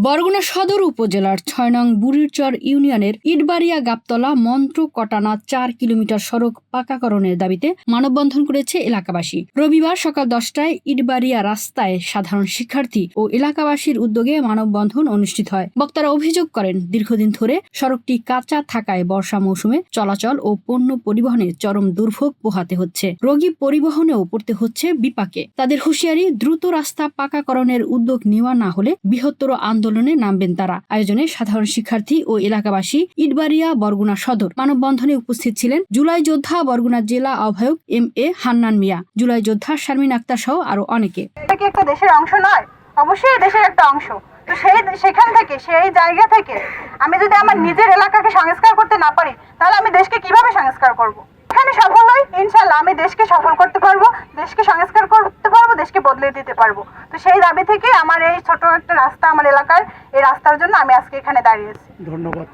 বরগুনা সদর উপজেলার ছয় নং বুড়িরচর ইউনিয়নের ইটবাড়িয়া গাবতলা মন্ত্র কটানা চার কিলোমিটার সড়ক পাকাকরণের দাবিতে মানববন্ধন করেছে এলাকাবাসী। রবিবার সকাল দশটায় ইটবাড়িয়া রাস্তায় সাধারণ শিক্ষার্থী ও এলাকাবাসীর উদ্যোগে মানববন্ধন অনুষ্ঠিত হয়। বক্তারা অভিযোগ করেন, দীর্ঘদিন ধরে সড়কটি কাঁচা থাকায় বর্ষা মৌসুমে চলাচল ও পণ্য পরিবহনে চরম দুর্ভোগ পোহাতে হচ্ছে। রোগী পরিবহনেও পড়তে হচ্ছে বিপাকে। তাদের হুঁশিয়ারি, দ্রুত রাস্তা পাকাকরণের উদ্যোগ নেওয়া না হলে বৃহত্তর আন্দোলনে নামবেন তারা। আয়োজনে সাধারণ শিক্ষার্থী ও এলাকাবাসী ইটবাড়িয়া বরগুনা সদর মানববন্ধনে উপস্থিত ছিলেন জুলাই যোদ্ধা বরগুনা জেলা আহ্বায়ক M A Hannan Mia. July যোদ্ধা শারমিন আক্তার সহ আরও অনেকে। এটা কি একটা দেশের অংশ নয়? অবশ্যই দেশের একটা অংশ। তো সেই সেখান থেকে, সেই জায়গা থেকে আমি যদি আমার নিজের এলাকাকে সংস্কার করতে না পারি, তাহলে আমি দেশকে কীভাবে সংস্কার করব? এখানে সফল হই? ইনশাল্লাহ আমি দেশকে সফল করতে পারব, দেশকে সংস্কার করতে পারব দেশকে বদলে দিতে পারব। তো সেই দাবি থেকে আমার এই ছোট একটা রাস্তা আমার এলাকার, এই রাস্তার জন্য আমি আজকে এখানে দাঁড়িয়েছি। ধন্যবাদ